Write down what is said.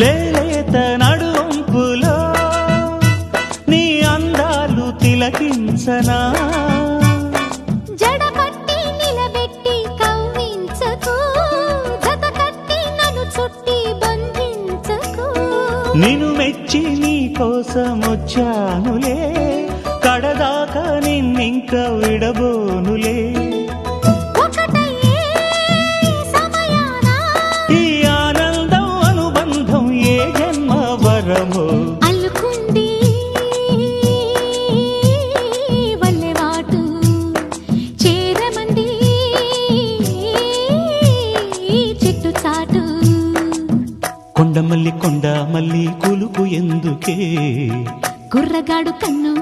లేలేత నడుంపులో నీ అందాలు తిలకించనా? నిను మెచ్చి నీ కోసం వచ్చానులే కడదాకా నిన్నింక విడబోనులే. వరమో అల్లుకుంది వల్లెవాటు. చేరమంది చెట్టు చాటు. కొండ మల్లి కొండ మల్లి కులుకు ఎందుకే? కుర్రగాడు కన్ను